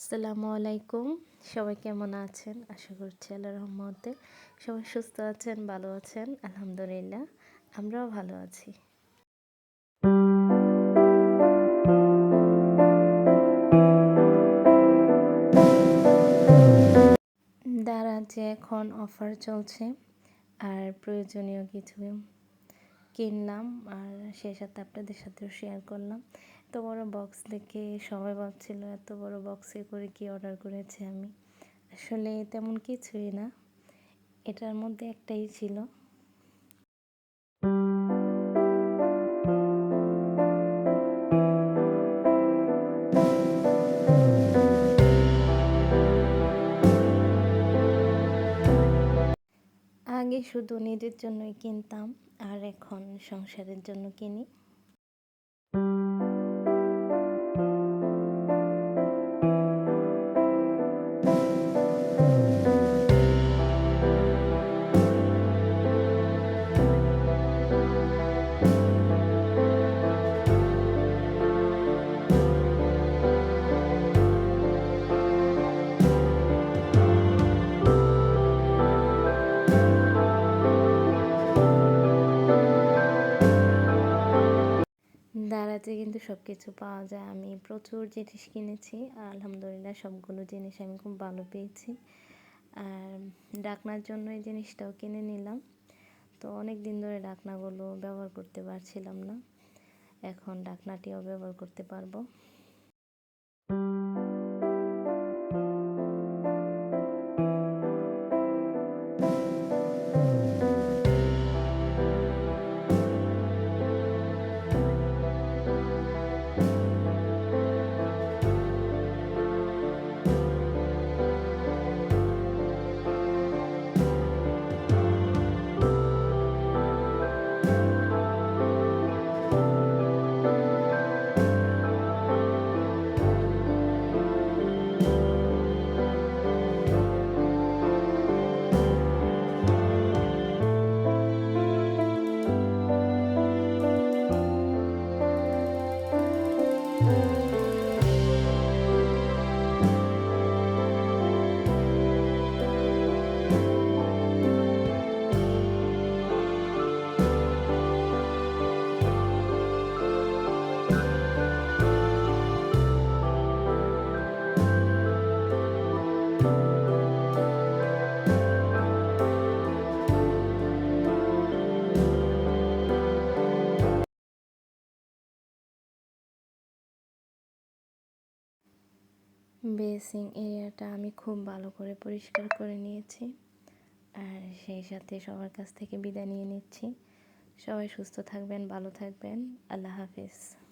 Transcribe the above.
আসসালামু আলাইকুম। সবাই কেমন আছেন? আশা করছি আল্লাহ রহমতে সবাই সুস্থ আছেন, ভালো আছেন, আলহামদুলিল্লাহ, আমরাও ভালো আছি। দারাজে এখন অফার চলছে আর প্রয়োজনীয় কিছু কিনলাম আর সেই সাথে আপনাদের সাথেও শেয়ার করলাম। এত বড় বক্স দেখে সবাই ভাবছিল, এত বড় বক্সে করে কি অর্ডার করেছি আমি? আসলে তেমন কিছুই না। এটার মধ্যে একটাই ছিল। আগে শুধু নিজের জন্যই কিনতাম, আর এখন সংসারের জন্য কিনি। দারাতে কিন্তু সব কিছু পাওয়া যায়। আমি প্রচুর জিনিস কিনেছি। আলহামদুলিল্লাহ সবগুলো জিনিস আমি খুব ভালো পেয়েছি। আর ডাকনার জন্য এই জিনিসটাও কিনে নিলাম। তো অনেক দিন ধরে ডাকনাগুলো ব্যবহার করতে পারছিলাম না। এখন ডাকনাটিও ব্যবহার করতে পারব। বেসিং এরিয়াটা আমি খুব ভালো করে পরিষ্কার করে নিয়েছি। আর সেই সাথে সবার কাছ থেকে বিদায় নিয়ে নিচ্ছি। সবাই সুস্থ থাকবেন, ভালো থাকবেন। আল্লাহ হাফিজ।